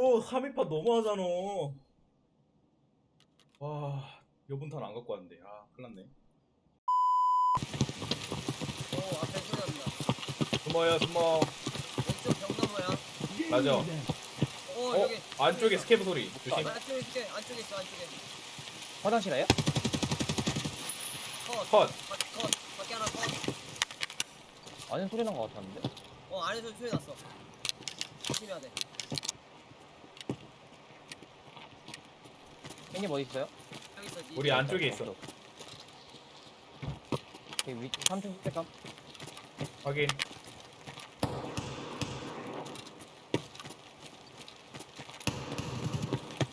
오, 3위파 너무하잖아. 와, 여분 탄 안 갖고 왔는데. 아, 큰일 났네. 오 앞에 소리 난다 숨어요, 숨어. 왼쪽 벽 너머야 맞아. 오 어, 여기 안쪽에 스케브 소리. 조심. 안쪽에 있게 안쪽에 있어 안쪽에 화장실에요? 컷 컷. 컷, 컷 밖에 하나 아는 소리 난 것 같았는데. 안에서 소리 났어 조심해야 돼 형님 어디 있어요? 여기 있어 니- 우리 안쪽에 있어. 여기 위 3층 택감. 확인.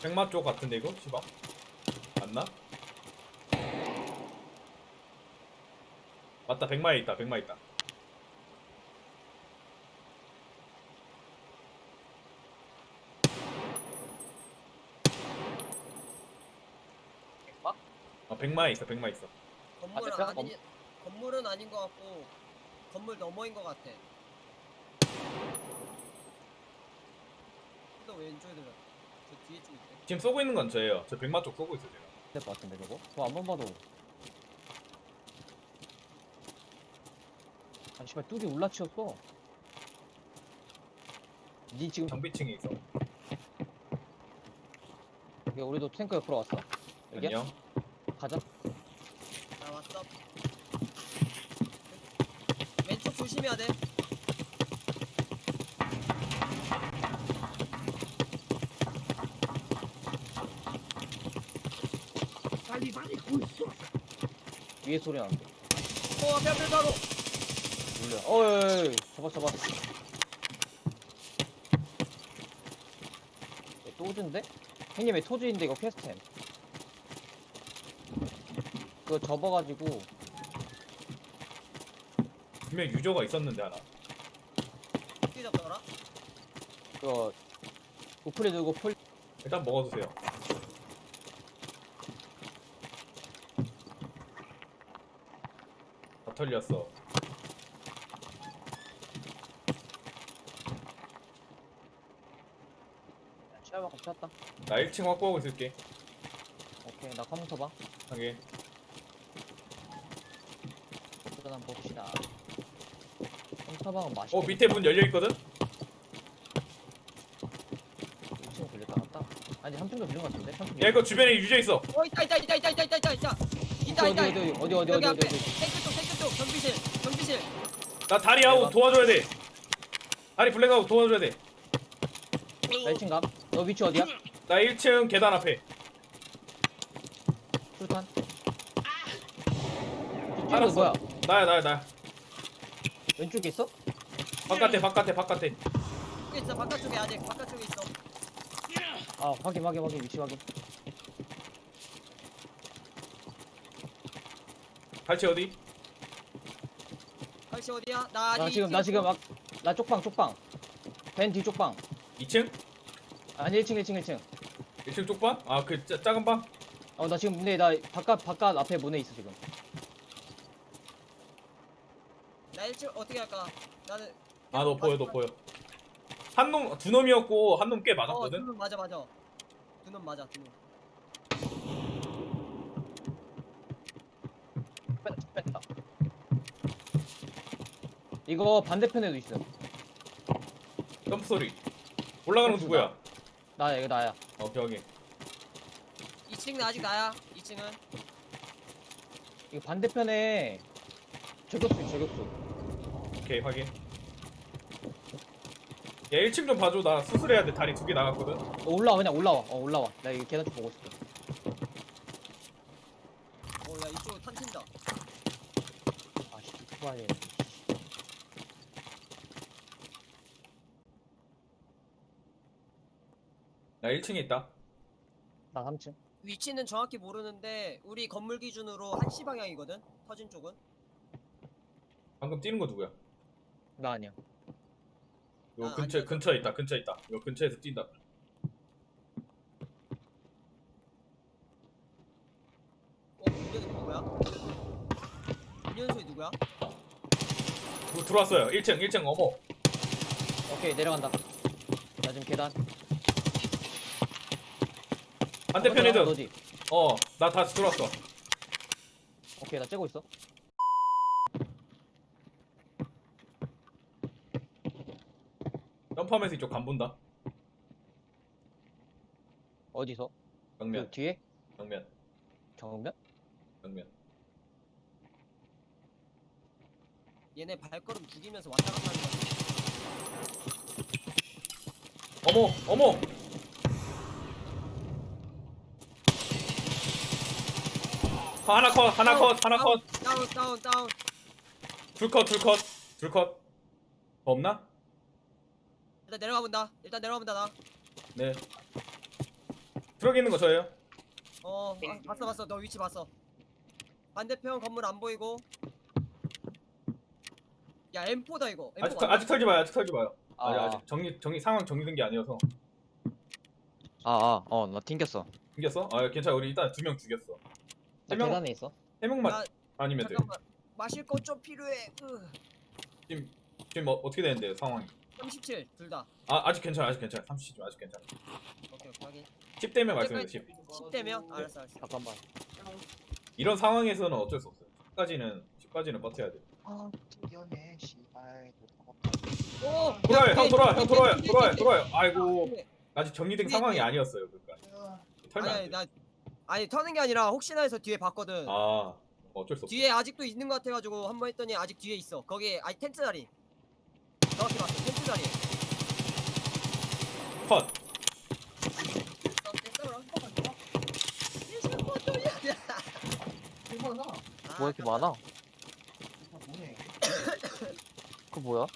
백마 쪽 같은데 이거? 시방? 맞나? 맞다 백마에 있다 백마 있다 어 백마에 있어 백마 있어 건물은 아, 됐다? 아니 건물은 아닌 것 같고 건물 너머인 것 같아 또 왼쪽에 들어 저 뒤에 쪽 있대 지금 쏘고 있는 건 저예요 저 백마 쪽 쏘고 있어요 제가 될것 같은데 저거? 저 한 번 봐도. 아니 씨발 뚝이 올라치웠어. 니 지금 정비층에 있어 여기 우리도 탱크 옆으로 왔어. 여기 안녕 가자. 나 왔어 왼쪽 조심해야 돼 위에 소리 나는데. 어 앞에 앞에 바로 놀려. 어이, 잡아, 잡아. 또즈인데? 형님 왜 토즈인데 이거 퀘스템? 그거 접어가지고 분명 유저가 있었는데 하나 어떻게 잡더라? 그거 우플에 두고 풀 일단 먹어주세요 다 털렸어 시야만큼 쳤다. 나 1층 확보하고 있을게 오케이, 나 컴퓨터 봐. 하게 컴퓨터 한번 봅시다. 컴퓨터 방은 맛있게. 어 밑에 문 열려 있거든? 2층 걸릴 것 같다. 아니 3층도 들린 것 같은데? 3층. 야 이거 주변에 유저 있어 어 있다 있다 있다 있다 있다 있다 있다 있다 있다 어디 있다 어디 어디 어디 어디 여기 어디 앞에 어디 어디. 탱크 쪽 탱크 쪽 경비실 경비실 나 다리 아웃 도와줘야 돼 다리 블랙 아웃 도와줘야 돼나 나 1층 감. 너 위치 어디야? 1층 계단 앞에 술탄. 알았어. 뭐야? 나야 나야 나야 왼쪽에 있어? 바깥에 바깥에 바깥에 여기 있어 바깥쪽에 아직 바깥쪽에 있어 아 확인 확인 확인 위치 확인. 갈치 어디? 갈치 어디야? 나 아직 나 지금 나 지금 막 나 쪽방 쪽방. 벤 뒤 쪽방. 2층? 아니 1층 1층 1층. 1층 쪽방? 아그 작은 방? 어 나 지금 근데 나 바깥 바깥 앞에 문에 있어 지금. 나 일찍 어떻게 할까? 나는 아 너 보여 너 보여 한 놈 두 놈이었고 한 놈 꽤 어, 맞았거든? 두놈 맞아 맞아. 두놈 맞아 두 놈. 뺐다 뺐다. 이거 반대편에도 있어. 점프 소리 올라가는 건 누구야? 나야 이거 나야. 오케이 오케이 2층은 아직 나야. 2층은 이거 반대편에 저격수 저격수. 오케이 확인 야 1층 좀 봐줘 나 수술해야 돼 다리 두 개 나갔거든 어, 올라와 그냥 올라와. 어 올라와. 나 이거 계단 좀 보고 있을게. 어야 이쪽으로 탄친다. 아씨 투바해. 나 1층에 있다 나 3층. 위치는 정확히 모르는데 우리 건물 기준으로 1시 방향이거든. 터진 쪽은. 방금 뛰는 거 누구야? 나 아니야. 요 아, 근처 아니야. 근처에 있다 근처에 있다 요 근처에서 뛴다 어 문제는 누구야? 문제는 소리 누구야? 그 들어왔어요 1층 1층 어머 오케이 내려간다. 나 지금 계단. 반대편 애들. 너지? 어 나 다시 들어왔어 오케이 나 째고 있어 점프하면서 이쪽 간 본다. 어디서? 정면. 그 뒤에? 정면. 정면? 정면. 얘네 발걸음 죽이면서 왔다 갔다 하는 거 어머 어머! 하나 컷 하나 컷 하나 컷. 다운 다운 다운. 둘 컷 둘 컷 둘 컷. 더 없나? 일단 내려가 본다. 일단 내려가 본다 나. 네. 트럭에 있는 거 저예요? 어, 아, 봤어 봤어. 너 위치 봤어. 반대편 건물 안 보이고. 야 M4다 이거. M4 아직 털- 아직 털지 마요 아직 털지 마요. 아, 아직 아직 정리 정리 상황 정리된 게 아니어서. 아, 아, 어, 나 튕겼어. 죽였어? 아 괜찮아. 우리 일단 두 명 죽였어. 나 세 명? 계단에 있어. 세 명만 야, 아니면 돼. 잠깐만. 마실 거 좀 필요해. 으. 지금 지금 어, 어떻게 되는데요 상황이 37 둘 다. 아 아직 괜찮아 아직 괜찮아. 30점 아직 괜찮아. 오케이 오케이 확인. 10 되면 말씀해 주세요 10 10대면? 알았어 알았어. 잠깐만 이런 상황에서는 어쩔 수 없어요. 10까지는 10까지는 버텨야 돼. 아, 튕겨내, 씨발. 오! 돌아요 형 돌아요 형 돌아요 돌아요 뒤에, 돌아요. 뒤에. 아이고. 아직 정리된 상황이. 아니었어요 그러니까. 털면 아니 아니 안돼. 나 아니 터는 게 아니라 혹시나 해서 뒤에 봤거든. 아 어쩔 수 없어. 뒤에 아직도 있는 것 같아가지고 한 번 했더니 아직 뒤에 있어. 거기 아니 텐트 자리. 정확히 봤어. 텐트 자리 컷뭐 이렇게 많아? 그 뭐야?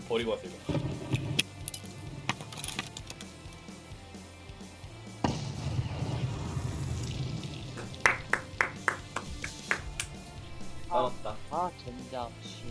아, 버리고 왔어 이거. 알았다. 아 젠장 씨